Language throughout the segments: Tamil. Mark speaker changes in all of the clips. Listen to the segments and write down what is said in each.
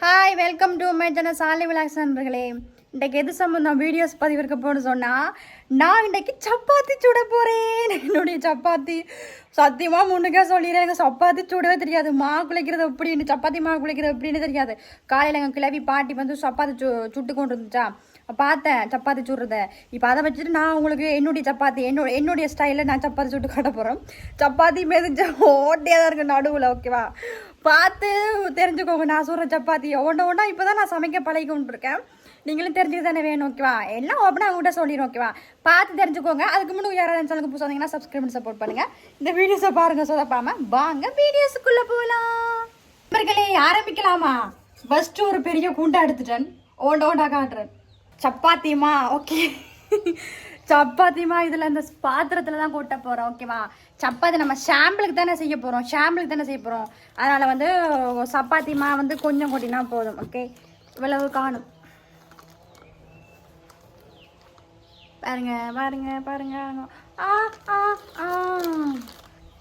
Speaker 1: Hi welcome to my channel Salai vlogs நண்பர்களே. இன்றைக்கு எது சம்பந்தம் வீடியோஸ் பதிவிருக்க போகணும்னு சொன்னால் நான் இன்றைக்கு சப்பாத்தி சுட போகிறேன் என்னுடைய சப்பாத்தி சத்தியமாக முன்னுக்கே சொல்லிடுறேன். எனக்கு சப்பாத்தி சுடவே தெரியாது. மா குளிக்கிறது எப்படின்னு சப்பாத்தி மா குளிக்கிறது எப்படின்னு தெரியாது. காலையில் எங்கள் கிளவி பாட்டி வந்து சப்பாத்தி சு சுட்டு கொண்டு இருந்துச்சா பார்த்தேன் சப்பாத்தி சுடுறத. இப்போ அதை வச்சுட்டு நான் உங்களுக்கு என்னுடைய சப்பாத்தி என்னோட என்னுடைய ஸ்டைலில் நான் சப்பாத்தி சுட்டு காட்ட போகிறேன் சப்பாத்தி மெதிஞ்ச ஓட்டியாக தான் இருக்கு நடுவில் ஓகேவா பார்த்து தெரிஞ்சுக்கோங்க நான் சொல்கிற சப்பாத்தி. ஒன்று ஒன்றா இப்போ தான் நான் சமைக்க பழகி கொண்டிருக்கேன். நீங்களும் தெரிஞ்சுக்க தானே வேணும் ஓகேவா எல்லாம் ஓப்பனாக உங்கள்கிட்ட சொல்லிடுறோம் ஓகேவா பார்த்து தெரிஞ்சுக்கோங்க. அதுக்கு முன்னாடி யாராவது சேனலுக்கு புதுசாக வந்தீங்கன்னா சப்ஸ்கிரைப் பண்ணி சப்போர்ட் பண்ணுங்கள் இந்த வீடியோஸை பாருங்கள் சொதப்பாமல் வாங்க வீடியோஸுக்குள்ளே போகலாம் நண்பர்களே ஆரம்பிக்கலாமா? ஃபஸ்ட்டு ஒரு பெரிய குண்டா எடுத்துட்டேன். ஓண்ட ஓண்டா காட்டுறேன். சப்பாத்திமா ஓகே சப்பாத்திமா இதில் இந்த பாத்திரத்தில் தான் கொட்ட போகிறோம் ஓகேவா சப்பாத்தி நம்ம ஷாம்பிளுக்கு தானே செய்ய போகிறோம் ஷாம்பிளுக்கு தானே செய்ய போகிறோம் அதனால் வந்து சப்பாத்திமா வந்து கொஞ்சம் கொட்டினா போதும் ஓகே இவ்வளவு காணும். பாருங்க பாருங்க பாருங்க. ஆ ஆ ஆ.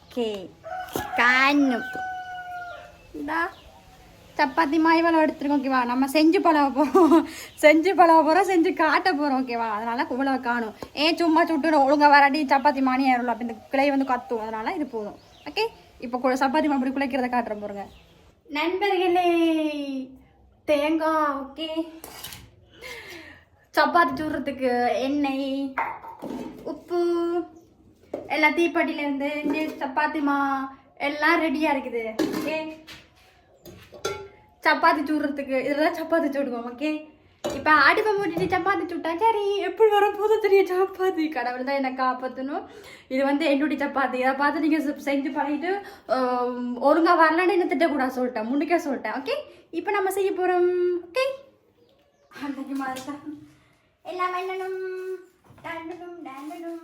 Speaker 1: ஓகே காணும். இந்தா. சப்பாத்தி மாய்வளம் எடுத்துருக்கோம் ஓகேவா நம்ம செஞ்சு பழக போகிறோம் செஞ்சு பழக போகிறோம் செஞ்சு காட்ட போகிறோம் ஓகேவா அதனால் இவ்வளோ காணும். ஏன் சும்மா சுட்டு ஒழுங்காக வராட்டி சப்பாத்தி மானி ஆயிரும் அப்போ இந்த கிளை வந்து கத்தும். அதனால் இது போதும். ஓகே இப்போ கூட சப்பாத்தி மா அப்படி குலைக்கிறத காட்டுறேன் போகிறோங்க நண்பர்களே தேங்காய் ஓகே சப்பாத்தி சுடுறதுக்கு எண்ணெய் உப்பு எல்லாம் தீப்பெட்டிலேருந்து சப்பாத்தி மா எல்லாம் ரெடியாக இருக்குது. ஓகே சப்பாத்தி சுடுறதுக்கு. இதில் தான் சப்பாத்தி சுடுவோம் ஓகே இப்போ அடுப்பை மூட்டிட்டு சப்பாத்தி சுட்டா? சரி எப்படி வர போதும் தெரியும் சப்பாத்தி. கடவுள் தான் என்னை காப்பாற்றணும் இது வந்து என்னுடைய சப்பாத்தி. இதை பார்த்து நீங்கள் செஞ்சு பண்ணிட்டு ஒழுங்காக வரலான்னு என்ன திட்டக்கூடாது சொல்லிட்டேன். முன்னுக்கே சொல்லிட்டேன் ஓகே இப்போ நம்ம செய்ய போகிறோம் ஓகே அன்னைக்கு மாதிரி எல்லாம் வேண்டணும் டண்டனும் டண்டனும்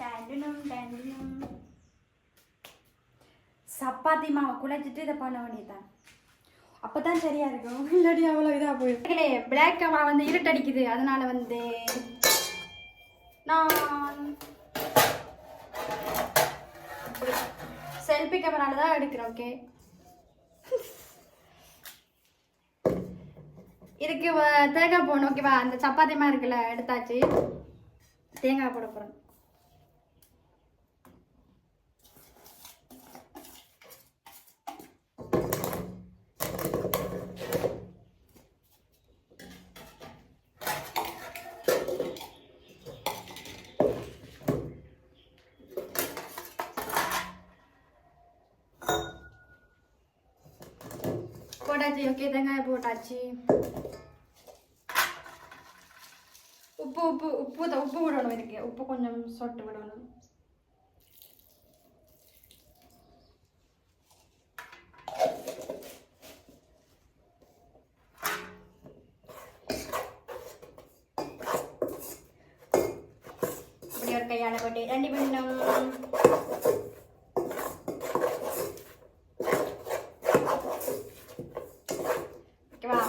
Speaker 1: டண்டனும் டண்டனும் சப்பாத்தி மாவை குழைச்சிட்டு இதை பண்ண அப்போ அப்பதான் சரியா இருக்கும். இல்லாட்டி அவ்வளோ இதாக போயிடும். பிளாக் கேமரா வந்து இருட்டடிக்குது. அதனால வந்து நான் செல்ஃபி கேமரால தான் எடுக்கிறேன் ஓகே இதுக்கு தேங்காய் போடணும் ஓகேவா அந்த சப்பாத்தி மாதிரி இருக்குல்ல எடுத்தாச்சு. தேங்காய் போட போகிறேன் போட்டாச்சு ஓகே தேங்காய் போட்டாச்சு உப்பு உப்பு உப்பு தான் உப்பு விடணும் இதுக்கு உப்பு கொஞ்சம் சொட்டு விடணும் இப்படி ஒரு கையால போட்டு ரெண்டு பண்ணணும் ஓகேவா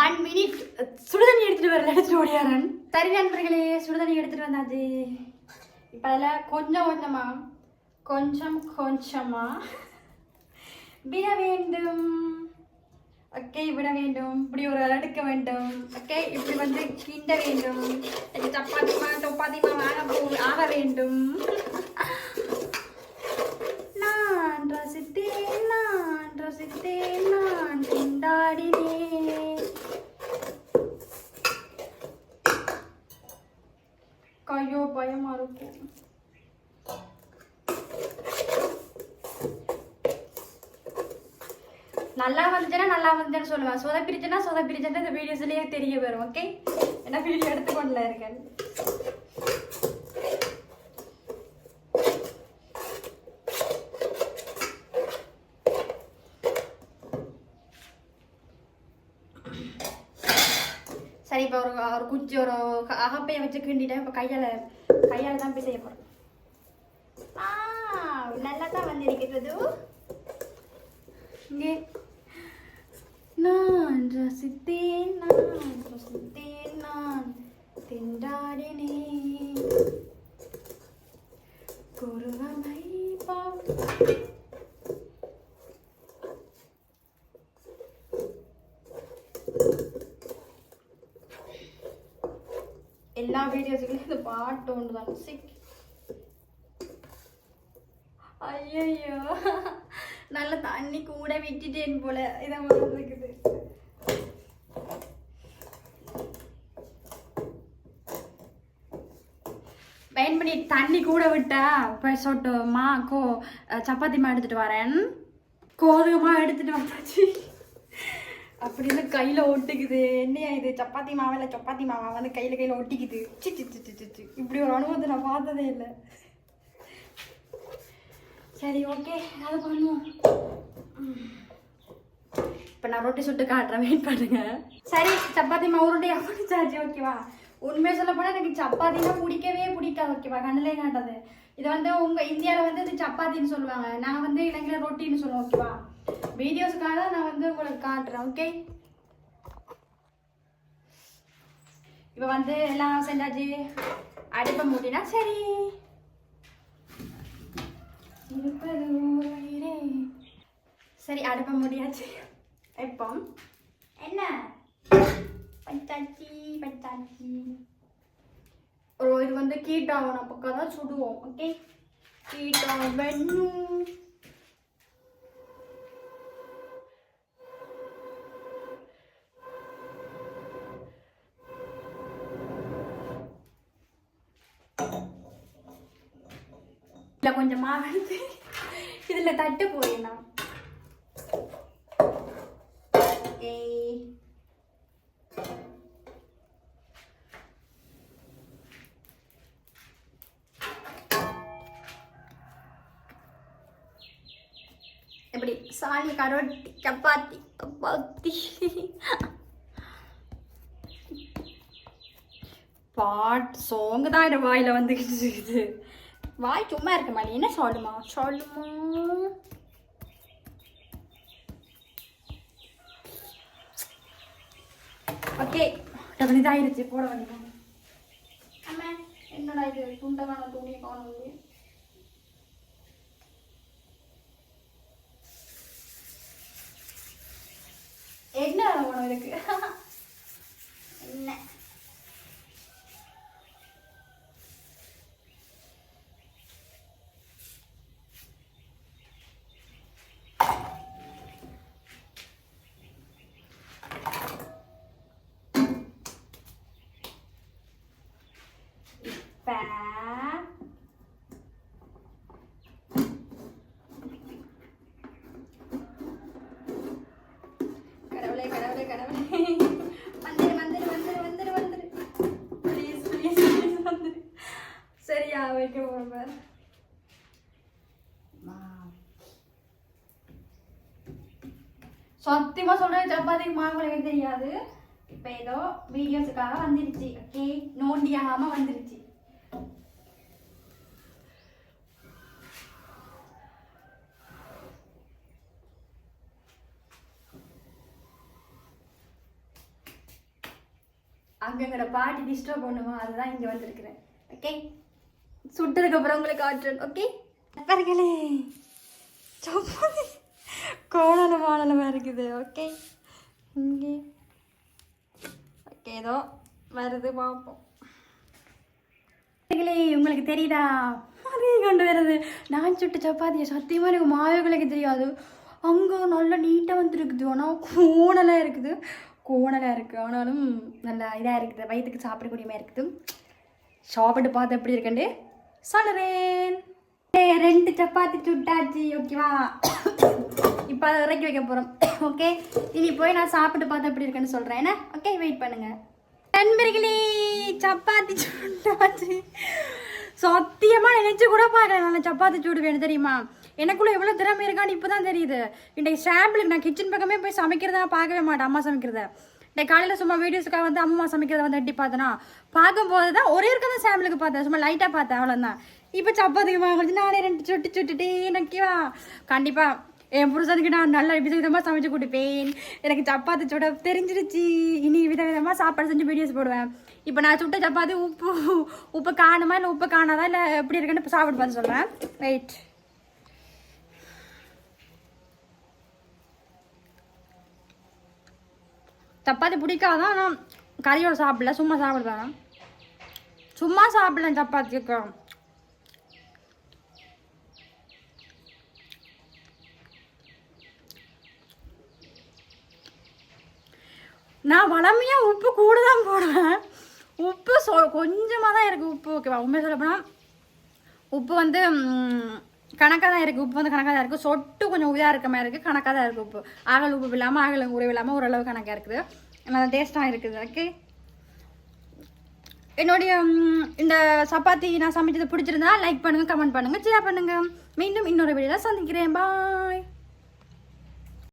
Speaker 1: ஒன் மினிட் சுடுதண்ணி எடுத்துட்டு வரல எடுத்துட்டு ஓடியாரன் சரி நண்பர்களே சுடுதண்ணி எடுத்துட்டு வந்தாச்சு இப்போ அதில் கொஞ்சம் கொஞ்சமா கொஞ்சம் கொஞ்சமா விட வேண்டும். ஓகே விட வேண்டும். இப்படி ஒரு அடுக்க வேண்டும். ஓகே இப்படி வந்து கிண்ட வேண்டும். இது சப்பாத்திமா சப்பாத்திமா வாங்க போ ஆக வேண்டும். நான் ரசித்தேன் நான் ரசித்தேன் நான் திண்டாடினேன் நல்லா வந்துச்சுன்னா நல்லா வந்துச்சுன்னு சொல்லுவேன் சொதப்பிரிச்சுன்னா சொதப்பிரிச்சுன்னு இந்த வீடியோஸ்லயே தெரிய வரும் ஓகே ஏன்னா வீடியோ எடுத்துக்கொண்டுல இருக்கேன் சரி இப்போ ஒரு ஒரு குச்சி ஒரு அகப்பையை வச்சு கிண்டிட்டேன். இப்போ கையால் கையால் தான் போய் செய்ய போகிறேன் ஆ நல்லா தான் வந்திருக்கிறது இங்கே நான் ரசித்தேன் நான் ரசித்தேன் நான் திண்டாடினேன் குருவமை பா எல்லா வீடியோஸுக்குள்ளேயும் இந்த பாட்டு ஒன்று தான். சிக். ஐயோ நல்ல தண்ணி கூட விட்டுட்டேன் போல. இதை இருக்குது பயன் பண்ணி தண்ணி கூட விட்டா போய் சொட்டு மா கோ சப்பாத்தி மா எடுத்துட்டு வரேன். கோதுமா எடுத்துட்டு வந்தாச்சு. அப்படின்னு கையில ஒட்டிக்குது. என்னையா இது? சப்பாத்தி மாவில் சப்பாத்தி மாவா வந்து கையில கையில ஒட்டிக்குது. சி சி சி, இப்படி ஒரு அனுபவத்தை நான் பார்த்ததே இல்லை. சரி ஓகே. அதை பண்ணுவோம். இப்போ நான் ரொட்டி சுட்டு காட்டுறேன். வெயிட் பண்ணுங்க. சரி சப்பாத்தி மாவு ரொட்டி பிடிச்சாச்சு ஓகேவா? உண்மையை சொல்ல போனால் எனக்கு சப்பாத்தினா பிடிக்கவே பிடிக்காது. ஓகேவா? கண்ணிலே காட்டாது. இதை வந்து உங்கள் இந்தியாவில் வந்து இது சப்பாத்தின்னு சொல்லுவாங்க. நான் வந்து இலங்கையில் ரொட்டின்னு சொல்லுவேன். ஓகேவா? வீடியோஸுக்காக நான் வந்து உங்களுக்கு காட்டுறேன் ஓகே இப்போ வந்து எல்லாம் செஞ்சாச்சு அடுப்பை மூட்டினா சரி. சரி அடுப்ப முடியாச்சு. இப்போ என்ன? பச்சாச்சி பச்சாச்சி ஒரு இது வந்து கீட்டாகணும் பக்கம் தான் சுடுவோம் ஓகே கீட்டா வேணும் இல்லை கொஞ்சம் மாவு எடுத்து இதில் தட்டு போயிடலாம் ஏய் எப்படி? சாலி கரோட்டி சப்பாத்தி சப்பாத்தி. பாட் சோங்கு தான் இந்த வாயில் வந்துக்கிட்டு இருக்குது. வாய் சும்மா இருக்க மாதிரி என்ன சொல்லுமா சொல்லுமா ஓகே. டபுள் இதாயிருச்சு போட வேண்டியது அம்மா என்னடா இது? துண்டமான துணியை காணும் என்ன உணவு இருக்கு என்ன இப்ப கடவுளே கடவுளே கடவுளே. வந்துரு வந்துரு வந்துரு வந்துரு வந்துரு. ப்ளீஸ் ப்ளீஸ் ப்ளீஸ் வந்துரு. சரியா வைக்க போகிறேன் பாரு சத்தியமா சொல்றேன் சப்பாத்திக்கு மாவு எனக்கு தெரியாது. இப்போ ஏதோ வீடியோஸுக்காக வந்துருச்சு ஓகே நோண்டி ஆகாம வந்துருச்சு. அங்கங்கிற பாட்டி டிஸ்டர்ப் பண்ணுவோம். அதுதான் இங்கே வந்திருக்கிறேன். ஓகே சுட்டதுக்கு அப்புறம் உங்களுக்கு ஆற்றல் ஓகே நண்பர்களே சப்பாத்தி கோணல மாடலமாக இருக்குது. ஓகே இங்கே. ஓகே ஏதோ வருது பார்ப்போம். உங்களுக்கு தெரியுதா? அதையும் கொண்டு வருது. நான் சுட்ட சப்பாத்தியை சத்தியமாக எனக்கு மாயங்களுக்கு தெரியாது. அங்கே நல்லா நீட்டாக வந்துருக்குது. ஆனால் கோணலாக இருக்குது. கோணலாக இருக்குது ஆனாலும் நல்லா இதாக இருக்குது. வயிற்றுக்கு சாப்பிடக்கூடிய மாதிரி இருக்குது. சாப்பிட்டு பார்த்து எப்படி இருக்கண்டு சொல்லுறேன் ரெண்டு சப்பாத்தி சுட்டாச்சு. ஓகேவா இப்போ அதை இறக்கி வைக்க போகிறோம் ஓகே இனி போய் நான் சாப்பிட்டு பார்த்து எப்படி இருக்குன்னு சொல்கிறேன் என்ன? ஓகே வெயிட் பண்ணுங்க. நண்பர்களே சப்பாத்தி சுட்டாச்சு. சத்தியமாக நினச்சி கூட பார்க்கல. நான் சப்பாத்தி சூடு வேணும் தெரியுமா? எனக்குள்ளே எவ்வளோ திறமை இருக்கான்னு இப்போ தான் தெரியுது. இன்றைக்கு சாம்பிளுக்கு நான் கிச்சன் பக்கமே போய் சமைக்கிறதா பார்க்கவே மாட்டேன் அம்மா சமைக்கிறத. இன்றைக்கு காலையில் சும்மா வீடியோஸுக்காக வந்து அம்மா சமைக்கிறத வந்து எட்டி பார்த்தேன்னா பார்க்கும்போது தான் ஒரே இருக்க தான் சாம்பிளுக்கு பார்த்தேன் சும்மா லைட்டாக பார்த்தேன் அவ்வளோதான் இப்போ சப்பாத்திக்கு வாங்கிச்சு நானே ரெண்டு சுட்டி சுட்டுட்டே எனக்குவா கண்டிப்பாக என் புருஷனுக்கு நான் நல்ல விதவிதமாக சமைச்சு கொடுப்பேன். எனக்கு சப்பாத்தி சுட தெரிஞ்சிருச்சு. இனி விதவிதமாக சாப்பாடு செஞ்சு வீடியோஸ் போடுவேன். இப்போ நான் சுட்ட சப்பாத்தி உப்பு உப்பு காணுமா இல்லை உப்பு காணாதா இல்லை எப்படி இருக்குன்னு இப்போ சாப்பிட்டு பார்த்து சொல்கிறேன் ரைட் சப்பாத்தி பிடிக்காதான் ஆனால் கறியோட சாப்பிடல. சும்மா சாப்பிடுவேன் சும்மா சாப்பிடலாம் சப்பாத்திக்கு. நான் வளமையாக உப்பு கூட தான் போடுவேன். உப்பு சொ கொஞ்சமாக தான் இருக்குது உப்பு. ஓகேவா? உண்மையை சொல்ல போனால் உப்பு வந்து கணக்காக தான் இருக்குது உப்பு வந்து கணக்காக தான் இருக்குது சொட்டு கொஞ்சம் இதாக இருக்க மாதிரி இருக்குது கணக்காக தான் இருக்குது உப்பு. ஆகல் உப்பு இல்லாமல் ஆகல உறவு இல்லாமல் ஓரளவு கணக்காக இருக்குது. நல்லா டேஸ்ட்டாக இருக்குது ஓகே என்னுடைய இந்த சப்பாத்தி நான் சமைச்சது பிடிச்சிருந்தா லைக் பண்ணுங்கள் கமெண்ட் பண்ணுங்கள் ஷேர் பண்ணுங்கள் மீண்டும் இன்னொரு வீடியோவில் சந்திக்கிறேன். பாய்